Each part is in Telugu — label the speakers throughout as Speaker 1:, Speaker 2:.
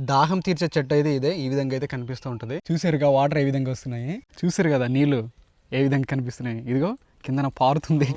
Speaker 1: దాహం తీర్చే చెట్టు అయితే ఇదే ఈ విధంగా అయితే కనిపిస్తూ ఉంటుంది. చూసారుగా వాటర్ ఏ విధంగా వస్తున్నాయి? చూసారు కదా నీళ్ళు ఏ విధంగా కనిపిస్తున్నాయి? ఇదిగో కిందన పారుతుంది.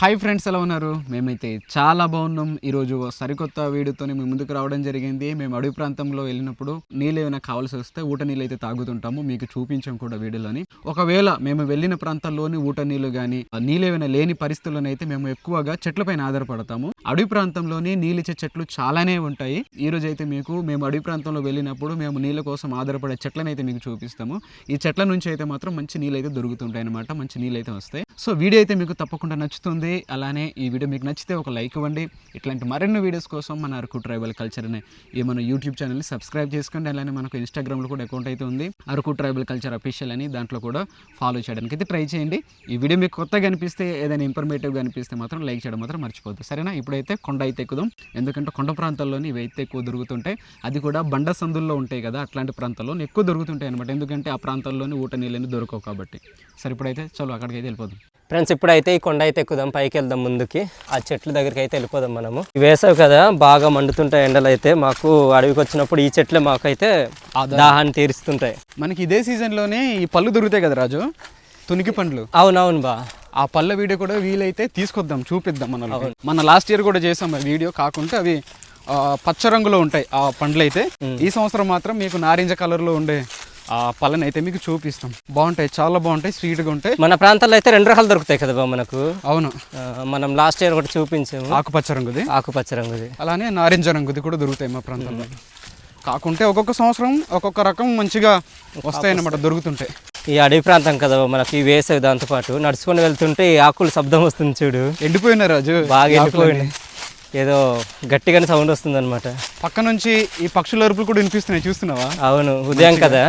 Speaker 1: హాయ్ ఫ్రెండ్స్ ఎలా ఉన్నారు? మేమైతే చాలా బాగున్నాం. ఈరోజు సరికొత్త వీడియోతో మేము ముందుకు రావడం జరిగింది. మేము అడవి ప్రాంతంలో వెళ్ళినప్పుడు నీళ్ళు ఏమైనా కావాల్సి వస్తే ఊట నీళ్ళు అయితే తాగుతుంటాము. మీకు చూపించాం కూడా వీడియోలోని. ఒకవేళ మేము వెళ్ళిన ప్రాంతాల్లోని ఊట నీళ్ళు కానీ నీళ్ళు ఏమైనా లేని పరిస్థితుల్లోనే అయితే మేము ఎక్కువగా చెట్లపైన ఆధారపడతాము. అడవి ప్రాంతంలోని నీళ్ళిచ్చే చెట్లు చాలానే ఉంటాయి. ఈ రోజు అయితే మీకు మేము అడవి ప్రాంతంలో వెళ్ళినప్పుడు మేము నీళ్ళ కోసం ఆధారపడే చెట్లను అయితే మీకు చూపిస్తాము. ఈ చెట్ల నుంచి అయితే మాత్రం మంచి నీళ్ళు అయితే దొరుకుతుంటాయి అనమాట మంచి నీళ్ళు అయితే వస్తాయి. సో వీడియో అయితే మీకు తప్పకుండా నచ్చుతుంది. అలానే ఈ వీడియో మీకు నచ్చితే ఒక లైక్ ఇవ్వండి. ఇట్లాంటి మరిన్ని వీడియోస్ కోసం మన అరకు ట్రైబల్ కల్చర్ అనే ఈ మన యూట్యూబ్ ఛానల్ని సబ్స్క్రైబ్ చేసుకోండి. అలానే మనకు ఇన్స్టాగ్రామ్లో కూడా అకౌంట్ అయితే ఉంది. అరకు ట్రైబల్ కల్చర్ అఫీషియల్ అని దాంట్లో కూడా ఫాలో చేయడానికి అయితే ట్రై చేయండి. ఈ వీడియో మీకు కొత్తగా అనిపిస్తే ఏదైనా ఇన్ఫర్మేటివ్గా అనిపిస్తే మాత్రం లైక్ చేయడం మాత్రం మర్చిపోద్దు సరేనా? ఇప్పుడైతే కొండ అయితే ఎక్కుదాం. ఎందుకంటే కొండ ప్రాంతాల్లోని ఇవి అయితే ఎక్కువ దొరుకుతుంటాయి. అది కూడా బండ సందుల్లో ఉంటాయి కదా అట్లాంటి ప్రాంతాల్లో ఎక్కువ దొరుకుతుంటాయి అనమాట ఎందుకంటే ఆ ప్రాంతాల్లోని ఊట నీళ్ళని దొరకవు కాబట్టి. సరే ఇప్పుడైతే చలో అక్కడికి అయితే వెళ్ళిపోదాం.
Speaker 2: ఫ్రెండ్స్ ఇప్పుడైతే ఈ కొండ అయితే ఎక్కుదాం పైకి వెళ్దాం ముందుకి. ఆ చెట్ల దగ్గరికి అయితే వెళ్ళిపోదాం మనము. వేసవి కదా బాగా మండుతుంటాయి ఎండలు అయితే. మాకు అడవికి వచ్చినప్పుడు ఈ చెట్లే మాకైతే దాహాన్ని తీరుస్తుంటాయి.
Speaker 1: మనకి ఇదే సీజన్లోనే ఈ పళ్ళు దొరుకుతాయి కదా రాజు? తునికి పండ్లు.
Speaker 2: అవునవును బా.
Speaker 1: ఆ పళ్ళ వీడియో కూడా వీలైతే తీసుకొద్దాం చూపిద్దాం మన మన లాస్ట్ ఇయర్ కూడా చేసాం ఆ వీడియో కాకుంటే అవి పచ్చ రంగులో ఉంటాయి ఆ పండ్లు అయితే ఈ సంవత్సరం మాత్రం మీకు నారింజ కలర్లో ఉండే ఆ పళ్ళని అయితే మీకు చూపిస్తాం. బాగుంటాయి చాలా బాగుంటాయి స్వీట్గా ఉంటాయి.
Speaker 2: మన ప్రాంతాల్లో అయితే రెండు రకాలు దొరుకుతాయి కదా మనకు.
Speaker 1: అవును.
Speaker 2: మనం లాస్ట్ ఇయర్ ఒకటి చూపించాము.
Speaker 1: ఆకుపచ్చ రంగుది.
Speaker 2: ఆకుపచ్చ రంగుది.
Speaker 1: అలానే నారింజ రంగుది కూడా దొరుకుతాయి మా ప్రాంతంలో. కాకుంటే ఒక్కొక్క సంవత్సరం ఒక్కొక్క రకం మంచిగా వస్తాయన్నమాట దొరుకుతుంటాయి.
Speaker 2: ఈ అడవి ప్రాంతం కదా మనకి ఈ వేసవి దాంతోపాటు నడుచుకొని వెళ్తుంటే ఈ ఆకులు శబ్దం వస్తుంది చూడు.
Speaker 1: ఎండిపోయిన రాజు.
Speaker 2: బాగా వెళ్ళిపోయింది ఏదో గట్టిగానే సౌండ్ వస్తుంది అనమాట
Speaker 1: పక్క నుంచి ఈ పక్షుల అరుపులు కూడా వినిపిస్తున్నాయి చూస్తున్నావా?
Speaker 2: అవును ఉదయం కదా?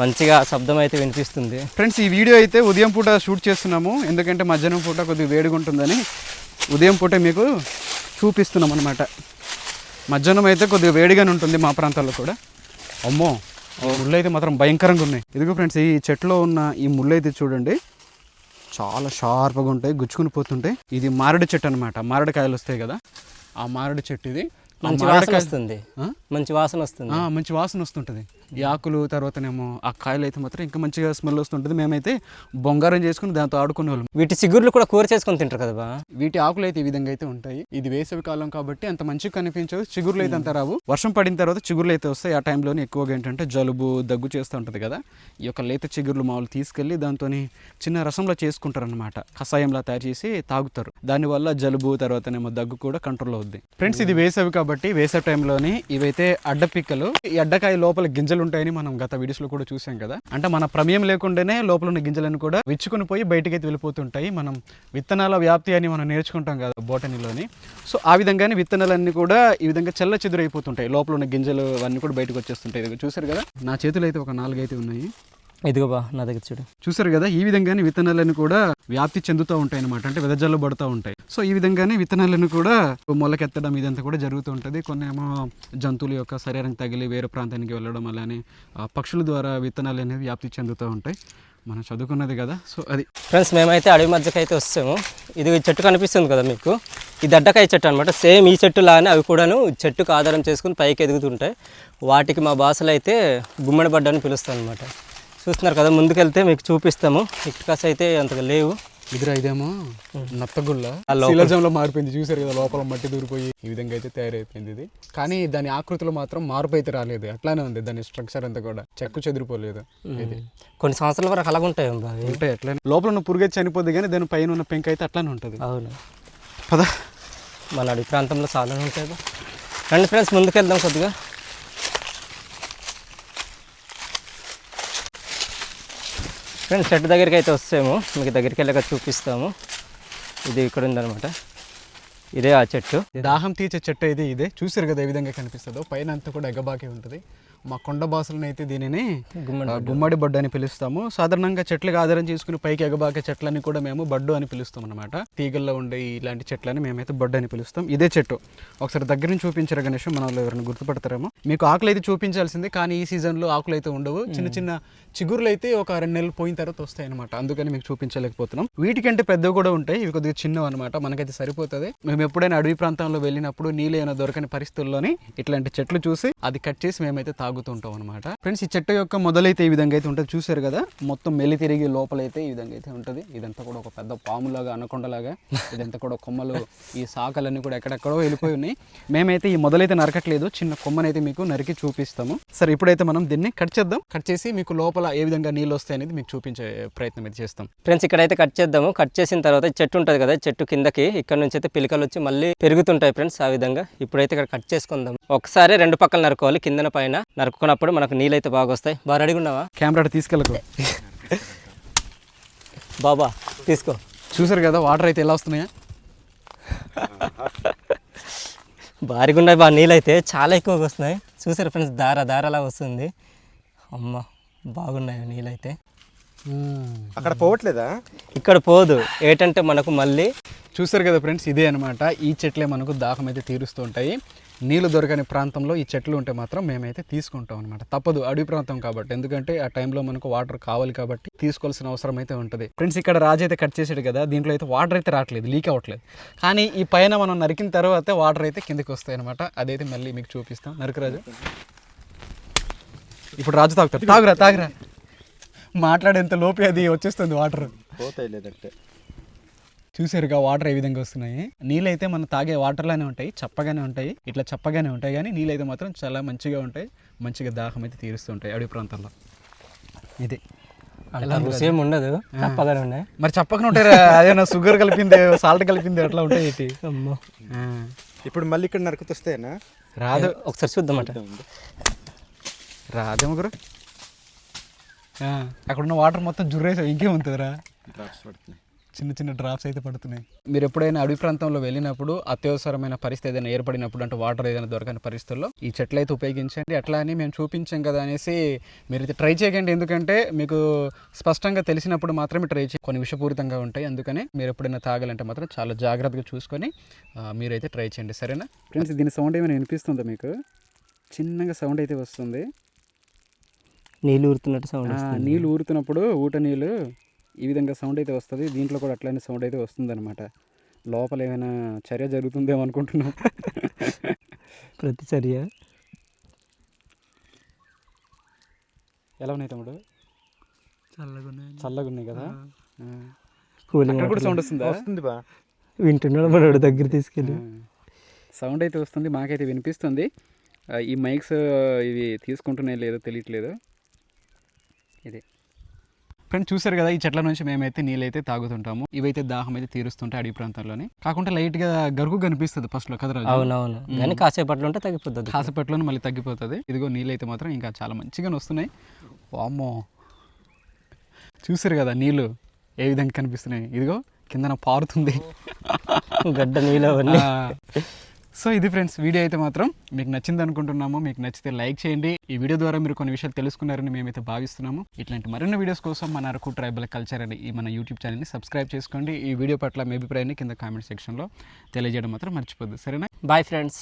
Speaker 2: మంచిగా శబ్దం అయితే వినిపిస్తుంది.
Speaker 1: ఫ్రెండ్స్ ఈ వీడియో అయితే ఉదయం పూట షూట్ చేస్తున్నాము. ఎందుకంటే మధ్యాహ్నం పూట కొద్దిగా వేడిగా ఉంటుందని ఉదయం పూట మీకు చూపిస్తున్నాం అనమాట మధ్యాహ్నం అయితే కొద్దిగా వేడిగానే ఉంటుంది మా ప్రాంతాల్లో కూడా. అమ్మో ముళ్ళు అయితే మాత్రం భయంకరంగా ఉన్నాయి. ఇదిగో ఫ్రెండ్స్ ఈ చెట్లో ఉన్న ఈ ముళ్ళు అయితే చూడండి. చాలా షార్ప్గా ఉంటాయి గుచ్చుకుని పోతుంటాయి. ఇది మామిడి చెట్టు అనమాట మామిడి కాయలు వస్తాయి కదా. ఆ మామిడి చెట్టు ఇది.
Speaker 2: మంచి వాసన వస్తుంది? మంచి వాసన వస్తుంది.
Speaker 1: ఆ, మంచి వాసన వస్తుంటుంది. ఈ ఆకులు తర్వాతనేమో ఆ కాయలు అయితే మాత్రం ఇంకా మంచిగా స్మెల్ వస్తుంటుంది. మేమైతే బొంగారం చేసుకుని దాంతో ఆడుకునే వాళ్ళం
Speaker 2: వీటి చిగుర్లు కూడా కూర చేసుకొని తింటారు కదా బా?
Speaker 1: వీటి ఆకులు అయితే ఈ విధంగా అయితే ఉంటాయి. ఇది వేసవి కాలం కాబట్టి అంత మంచిగా కనిపించవు. చిగుర్లు అయితే అంత రావు. వర్షం పడిన తర్వాత చిగుర్లు అయితే వస్తాయి. ఆ టైంలోనే ఎక్కువగా ఏంటంటే జలుబు దగ్గు చేస్తూ ఉంటుంది కదా. ఈ యొక్క లేత చిగుర్లు మామూలు తీసుకెళ్ళి దాంతో చిన్న రసంలో చేసుకుంటారు అనమాట కషాయంలా తయారు చేసి తాగుతారు. దానివల్ల జలుబు తర్వాతనేమో దగ్గు కూడా కంట్రోల్ అవుద్ది. ఫ్రెండ్స్ ఇది వేసవి కాబట్టి వేసవి టైంలోని ఇవైతే అడ్డపిక్కలు. ఈ అడ్డకాయ లోపల గింజలు ఉంటాయని మనం గత వీడియోస్లో కూడా చూసాం కదా. అంటే మన ప్రమేయం లేకుండానే లోపల ఉన్న గింజలను కూడా విచ్చుకుని పోయి బయటకైతే అయితే వెళ్ళిపోతుంటాయి. మనం విత్తనాల వ్యాప్తి అని మనం నేర్చుకుంటాం కదా బోటనీలోని. సో ఆ విధంగానే విత్తనాలన్నీ కూడా ఈ విధంగా చెల్ల చెదురైపోతుంటాయి. లోపల ఉన్న గింజలు అవన్నీ కూడా బయటకు వచ్చేస్తుంటాయి. చూసారు కదా? నా చేతులు అయితే ఒక నాలుగు ఉన్నాయి.
Speaker 2: ఇదిగో బా నా దగ్గర చూడు.
Speaker 1: చూసారు కదా ఈ విధంగానే విత్తనాలను కూడా వ్యాప్తి చెందుతూ ఉంటాయి అనమాట అంటే వెదజల్లు పడుతూ ఉంటాయి. సో ఈ విధంగానే విత్తనాలను కూడా మొలకెత్తడం ఇదంతా కూడా జరుగుతూ ఉంటుంది. కొన్ని ఏమో జంతువుల యొక్క శరీరానికి తగిలి వేరే ప్రాంతానికి వెళ్ళడం అలానే పక్షుల ద్వారా విత్తనాలు అనేవి వ్యాప్తి చెందుతూ ఉంటాయి. మనం చదువుకున్నది కదా సో అది.
Speaker 2: ఫ్రెండ్స్ మేమైతే అడవి మధ్యకి అయితే వస్తాము. ఇది చెట్టు కనిపిస్తుంది కదా మీకు? ఇది అడ్డకాయ చెట్టు అనమాట సేమ్ ఈ చెట్టు లానే అవి కూడాను చెట్టుకు ఆధారం చేసుకుని పైకి ఎదుగుతుంటాయి. వాటికి మా భాషలో అయితే గుమ్మడి బడ్డ అని పిలుస్తాం అనమాట చూస్తున్నారు కదా ముందుకెళ్తే మీకు చూపిస్తాము. ఇటుకాస్ అయితే అంతగా లేవు.
Speaker 1: ఇదిరా ఇదేమో? శిలజంలో మారిపోయింది. చూసారు కదా లోపల మట్టి దూరిపోయి ఈ విధంగా అయితే తయారైపోయింది ఇది. కానీ దాని ఆకృతిలో మాత్రం మార్పు అయితే రాలేదు. అట్లానే ఉంది దాని స్ట్రక్చర్ అంతా కూడా. చెక్కు చెదిరిపోలేదు ఇది.
Speaker 2: కొన్ని సంవత్సరాల వరకు అలాగ ఉంటాయి
Speaker 1: ఉంటాయి అట్లానే. లోపల ఉన్న పురుగు చనిపోద్ది కానీ దాని పైన ఉన్న పెంక అయితే అట్లానే ఉంటుంది.
Speaker 2: అవును.
Speaker 1: పద.
Speaker 2: మన అడవి ప్రాంతంలో చాలా ఉంటాయి. రండి ఫ్రెండ్స్ ముందుకెళ్దాం కొద్దిగా. ఫ్రెండ్స్ చెట్టు దగ్గరికి అయితే వస్తాము. మీకు దగ్గరికి వెళ్ళాక చూపిస్తాము. ఇది ఇక్కడ ఉందన్నమాట. ఇదే ఆ చెట్టు.
Speaker 1: దాహం తీర్చే చెట్టు అయితే ఇదే. చూసారు కదా ఏ విధంగా కనిపిస్తుందో? పైన అంతా కూడా ఎగబాకే ఉంటుంది. మా కొండ భాషలను అయితే దీనిని
Speaker 2: గుమ్మడి
Speaker 1: బడ్డు. అని పిలుస్తాము. సాధారణంగా చెట్లకు ఆధారం చేసుకుని పైకి ఎగబాకే చెట్లని కూడా మేము బడ్డు అని పిలుస్తాం అనమాట తీగల్లో ఉండే ఇలాంటి చెట్లని మేమైతే బడ్డు అని పిలుస్తాం. ఇదే చెట్టు. ఒకసారి దగ్గర నుంచి చూపించారు గణేష్? మన వాళ్ళు ఎవరైనా గుర్తుపడతారేమో. మీకు ఆకులు అయితే చూపించాల్సింది కానీ ఈ సీజన్లో ఆకులు అయితే ఉండవు. చిన్న చిన్న చిగురులు అయితే ఒక రెండు నెలలు పోయిన తర్వాత వస్తాయి అనమాట అందుకని మీకు చూపించలేకపోతున్నాం. వీటికంటే పెద్దవి కూడా ఉంటాయి. ఇవి కొద్దిగా చిన్నవి అనమాట మనకైతే సరిపోతుంది. మేము ఎప్పుడైనా అడవి ప్రాంతంలో వెళ్ళినప్పుడు నీళ్ళు ఏమైనా దొరకని పరిస్థితుల్లోని ఇట్లాంటి చెట్లు చూసి అది కట్ చేసి మేమైతే తాగుతుంటాం అనమాట ఫ్రెండ్స్ ఈ చెట్టు యొక్క మొదలైతే ఈ విధంగా అయితే ఉంటుంది. చూసారు కదా? మొత్తం మెల్లి తిరిగి లోపలైతే ఈ విధంగా అయితే ఉంటుంది. ఇదంతా కూడా ఒక పెద్ద పాములాగా అనకొండలాగా ఇదంతా కూడా కొమ్మలు ఈ శాఖలన్నీ కూడా ఎక్కడెక్కడో వెళ్ళిపోయి ఉన్నాయి. మేమైతే ఈ మొదలైతే నరకట్లేదు. చిన్న కొమ్మనైతే మీకు నరికి చూపిస్తాము. సరే ఇప్పుడైతే మనం దీన్ని కట్ చేద్దాం. కట్ చేసి మీకు లోపల ఏ విధంగా నీళ్ళు వస్తాయి అనేది మీకు చూపించే ప్రయత్నం అయితే చేస్తాం.
Speaker 2: ఫ్రెండ్స్ ఇక్కడైతే కట్ చేద్దాము. కట్ చేసిన తర్వాత చెట్టు ఉంటుంది కదా చెట్టు కిందకి ఇక్కడ నుంచి అయితే పిలకలు వచ్చి మళ్ళీ పెరుగుతుంటాయి ఫ్రెండ్స్ ఆ విధంగా. ఇప్పుడైతే ఇక్కడ కట్ చేసుకుందాం. ఒకసారి రెండు పక్కలు నరుకోవాలి కిందన పైన నరుకున్నప్పుడు మనకు నీళ్ళు అయితే బాగా వస్తాయి బాగా రెడీగా ఉన్నావా?
Speaker 1: కెమెరా తీసుకెళ్ళకు.
Speaker 2: బాబా తీసుకో.
Speaker 1: చూసారు కదా వాటర్ అయితే ఎలా వస్తున్నాయా?
Speaker 2: భారీగా ఉన్నాయి బా నీళ్ళు అయితే చాలా ఎక్కువగా వస్తున్నాయి. చూసారు ఫ్రెండ్స్ దార దారలా వస్తుంది. అమ్మ బాగున్నాయి నీళ్ళు అయితే
Speaker 3: అక్కడ పోవట్లేదా?
Speaker 2: ఇక్కడ పోదు. ఏంటంటే మనకు మళ్ళీ
Speaker 1: చూసారు కదా ఫ్రెండ్స్ ఇదే అనమాట ఈ చెట్లే మనకు దాహం అయితే తీరుస్తూ ఉంటాయి. నీళ్ళు దొరకని ప్రాంతంలో ఈ చెట్లు ఉంటే మాత్రం మేమైతే తీసుకుంటాం అనమాట తప్పదు అడవి ప్రాంతం కాబట్టి. ఎందుకంటే ఆ టైంలో మనకు వాటర్ కావాలి కాబట్టి తీసుకోవాల్సిన అవసరం అయితే ఉంటుంది. ఫ్రెండ్స్ ఇక్కడ రాజు అయితే కట్ చేసాడు కదా దీంట్లో అయితే వాటర్ అయితే రావట్లేదు లీక్ అవ్వట్లేదు. కానీ ఈ పైన మనం నరికిన తర్వాత వాటర్ అయితే కిందకి వస్తాయి అనమాట అదైతే మళ్ళీ మీకు చూపిస్తాం. నరకరాజు ఇప్పుడు రాజు తాగుతాడు. తాగురా తాగురా. మాట్లాడేంత లోపే అది వచ్చేస్తుంది వాటర్.
Speaker 3: పోతాయి లేదంటే.
Speaker 1: చూసారుగా వాటర్ ఏ విధంగా వస్తున్నాయి? నీళ్ళు అయితే మనం తాగే వాటర్లానే ఉంటాయి చప్పగానే ఉంటాయి. ఇట్లా చప్పగానే ఉంటాయి కానీ నీళ్ళు అయితే మాత్రం చాలా మంచిగా ఉంటాయి. మంచిగా దాహం అయితే తీరుస్తుంటాయి అడవి ప్రాంతంలో. ఇది.
Speaker 2: ఏమి ఉండదు. తప్పగానే ఉన్నాయి.
Speaker 1: మరి చప్పగానే ఉంటాయి అదేనా షుగర్ కలిపింది సాల్ట్ కలిపింది అట్లా ఉంటాయి ఏంటి?
Speaker 3: ఇప్పుడు మళ్ళీ ఇక్కడ నరుకుతొస్తాయనా
Speaker 1: రాదు.
Speaker 2: ఒకసారి చూద్దామట
Speaker 1: రాదేమో గురు. ఆ, అక్కడ ఉన్న వాటర్ మొత్తం జుర్రేసావు ఇంకేముంటుందిరా
Speaker 3: డ్రాప్స్ పడుతున్నాయి.
Speaker 1: చిన్న చిన్న డ్రాప్స్ అయితే పడుతున్నాయి. మీరు ఎప్పుడైనా అడవి ప్రాంతంలో వెళ్ళినప్పుడు అత్యవసరమైన పరిస్థితి ఏదైనా ఏర్పడినప్పుడు అంటే వాటర్ ఏదైనా దొరకని పరిస్థితుల్లో ఈ చెట్లు అయితే ఉపయోగించండి. అట్లా అని మేము చూపించాం కదా అనేసి మీరు అయితే ట్రై చేయకండి. ఎందుకంటే మీకు స్పష్టంగా తెలిసినప్పుడు మాత్రమే ట్రై చేయండి కొన్ని విషపూరితంగా ఉంటాయి. అందుకని మీరు ఎప్పుడైనా తాగాలంటే మాత్రం చాలా జాగ్రత్తగా చూసుకొని మీరైతే ట్రై చేయండి. సరేనా? ఫ్రెండ్స్ దీని సౌండ్ ఏమైనా వినిపిస్తుందా మీకు? చిన్నగా సౌండ్ అయితే వస్తుంది.
Speaker 2: నీళ్ళు ఊరుతున్నట్టు సౌండ్
Speaker 1: నీళ్ళు ఊరుతున్నప్పుడు ఊట నీళ్ళు ఈ విధంగా సౌండ్ అయితే వస్తుంది. దీంట్లో కూడా అట్లానే సౌండ్ అయితే వస్తుంది అనమాట లోపల ఏమైనా చర్య జరుగుతుందేమో అనుకుంటున్నాం.
Speaker 2: ప్రతిచర్య
Speaker 1: ఎలా ఉన్నాయి తమ్ముడు? చల్లగా ఉన్నాయి. కదా? ఆ.
Speaker 2: కూలింగ్
Speaker 1: అక్కడ కూడా సౌండ్ వస్తుందా?
Speaker 3: వస్తుంది బా.
Speaker 2: వింటున్నాడు మనోడు దగ్గర తీసుకెళ్ళి.
Speaker 1: సౌండ్ అయితే వస్తుంది మాకైతే వినిపిస్తుంది. ఈ మైక్స్ ఇవి తీసుకుంటున్నాయి లేదో తెలియట్లేదు. ఇది. ఫ్రెండ్స్ చూసారు కదా ఈ చెట్ల నుంచి మేమైతే నీళ్ళైతే తాగుతుంటాము. ఇవైతే దాహం అయితే తీరుస్తుంటాయి అడవి ప్రాంతాల్లోని. కాకుండా లైట్గా గరుకు కనిపిస్తుంది ఫస్ట్లో కదా రాజు?
Speaker 2: అవునవును. కానీ కాసేపట్లో ఉంటే తగ్గిపోతుంది.
Speaker 1: కాసేపట్లోనే మళ్ళీ తగ్గిపోతుంది. ఇదిగో నీళ్ళు అయితే మాత్రం ఇంకా చాలా మంచిగానే వస్తున్నాయి. వామ్మో. చూసారు కదా నీళ్ళు ఏ విధంగా కనిపిస్తున్నాయి? ఇదిగో కిందన పారుతుంది.
Speaker 2: గడ్డ నీళ్ళు అవన్నీ.
Speaker 1: సో ఇది ఫ్రెండ్స్ వీడియో అయితే మాత్రం మీకు నచ్చింది అనుకుంటున్నాము. మీకు నచ్చితే లైక్ చేయండి. ఈ వీడియో ద్వారా మీరు కొన్ని విషయాలు తెలుసుకున్నారని మేమైతే భావిస్తున్నాము. ఇట్లాంటి మరిన్ని వీడియోస్ కోసం మన అరకు ట్రైబల్ కల్చర్ అని ఈ మన యూట్యూబ్ ఛానల్ని సబ్స్క్రైబ్ చేసుకోండి. ఈ వీడియో పట్ల మీ అభిప్రాయాన్ని కింద కామెంట్ సెక్షన్లో తెలియజేయడం మాత్రం మర్చిపోద్దు. సరేనా?
Speaker 2: Bye friends